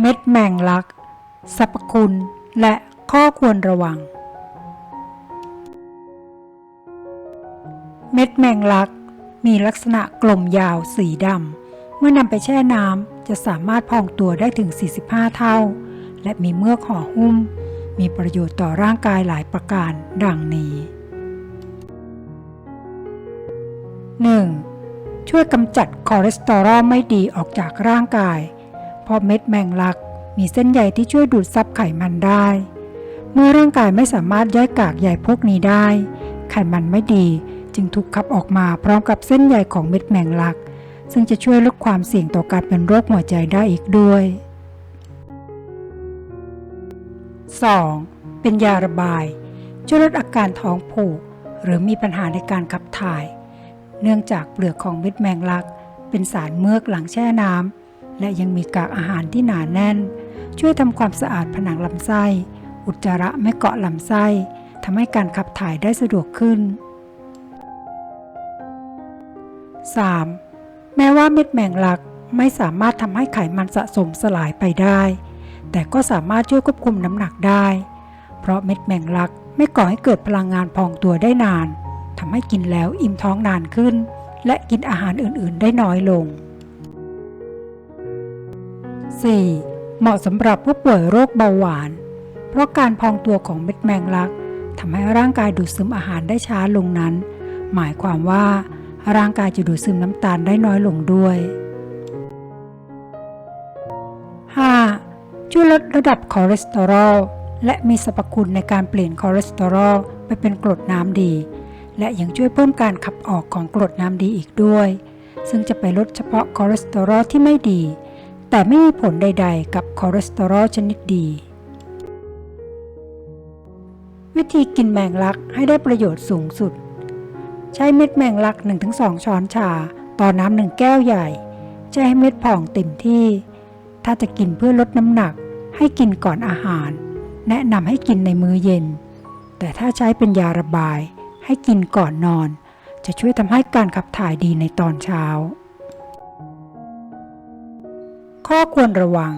เม็ดแมงลัก สรรพคุณ และข้อควรระวัง เม็ดแมงลัก มีลักษณะกลมยาวสีดำ เมื่อนำไปแช่น้ำจะสามารถพองตัวได้ถึง 45 เท่า และมีเมือกห่อหุ้ม มีประโยชน์ต่อร่างกายหลายประการดังนี้ 1. ช่วยกำจัดคอเลสเตอรอลไม่ดีออกจากร่างกาย เพราะเม็ดแมงลัก มีเส้นใยที่ช่วยดูดซับไขมันได้ เมื่อร่างกายไม่สามารถย่อยกากใยพวกนี้ได้ ไขมันไม่ดีจึงถูกขับออกมาพร้อมกับเส้นใยของเม็ดแมงลัก ซึ่งจะช่วยลดความเสี่ยงต่อการเป็นโรคหัวใจได้อีกด้วย 2. เป็นยาระบาย ช่วยลดอาการท้องผูก หรือมีปัญหาในการขับถ่าย เนื่องจากเปลือกของเม็ดแมงลัก เป็นสารเมือกหลังแช่น้ำ และยังมีกากอาหารที่หนาแน่น ช่วยทำความสะอาดผนังลำไส้ อุจจาระไม่เกาะลำไส้ทำให้การขับถ่ายได้สะดวกขึ้น 3. แม้ว่าเม็ดแมงลักไม่สามารถทำให้ไขมันสะสมสลายไปได้ แต่ก็สามารถช่วยควบคุมน้ำหนักได้ เพราะเม็ดแมงลักไม่ก่อให้เกิดพลังงานพองตัวได้นานทำให้กินแล้วอิ่มท้องนานขึ้น และกินอาหารอื่นๆ ได้น้อยลง 4. เหมาะสำหรับผู้ป่วยโรคเบาหวาน เพราะการพองตัวของเม็ดแมงลักทำให้ร่างกายดูดซึมอาหารได้ช้าลงนั้น หมายความว่าร่างกายจะดูดซึมน้ำตาลได้น้อยลงด้วย 5. ช่วยลดระดับคอเลสเตอรอลและมีสรรพคุณในการเปลี่ยนคอเลสเตอรอลไปเป็นกรดน้ำดี และยังช่วยเพิ่มการขับออกของกรดน้ำดีอีกด้วย ซึ่งจะไปลดเฉพาะคอเลสเตอรอลที่ไม่ดี แต่ไม่มีผลใดๆ กับคอเลสเตอรอลชนิดดี วิธีกินแมงลักให้ได้ประโยชน์สูงสุด ใช้เม็ดแมงลัก 1-2 ช้อนชา ต่อน้ำหนึ่งแก้วใหญ่แช่ให้เม็ดผ่องเต็มที่ ถ้าจะกินเพื่อลดน้ำหนัก ให้กินก่อนอาหาร แนะนำให้กินในมื้อเย็น แต่ถ้าใช้เป็นยาระบาย ให้กินก่อนนอน จะช่วยทำให้การขับถ่ายดีในตอนเช้า ข้อควรระวัง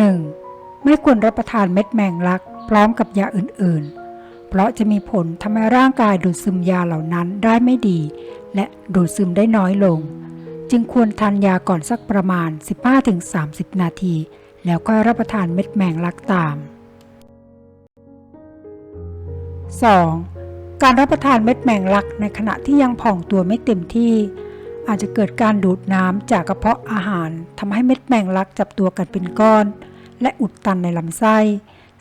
1. ไม่ควรรับประทานเม็ดแมงลัก พร้อมกับยาอื่นๆ เพราะจะมีผลทำให้ร่างกายดูดซึมยาเหล่านั้นได้ไม่ดี และดูดซึมได้น้อยลง จึงควรทานยาก่อนสักประมาณ 15-30 นาที แล้วก็รับประทานเม็ดแมงลักตาม 2. การรับประทานเม็ดแมงลักในขณะที่ยังผ่องตัวไม่เต็มที่ อาจจะเกิดการดูดน้ำจากกระเพาะอาหารทำให้เม็ดแมงลักจับตัวกันเป็นก้อน และอุดตันในลำไส้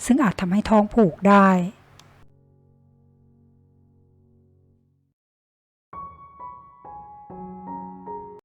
ซึ่งอาจทำให้ท้องผูกได้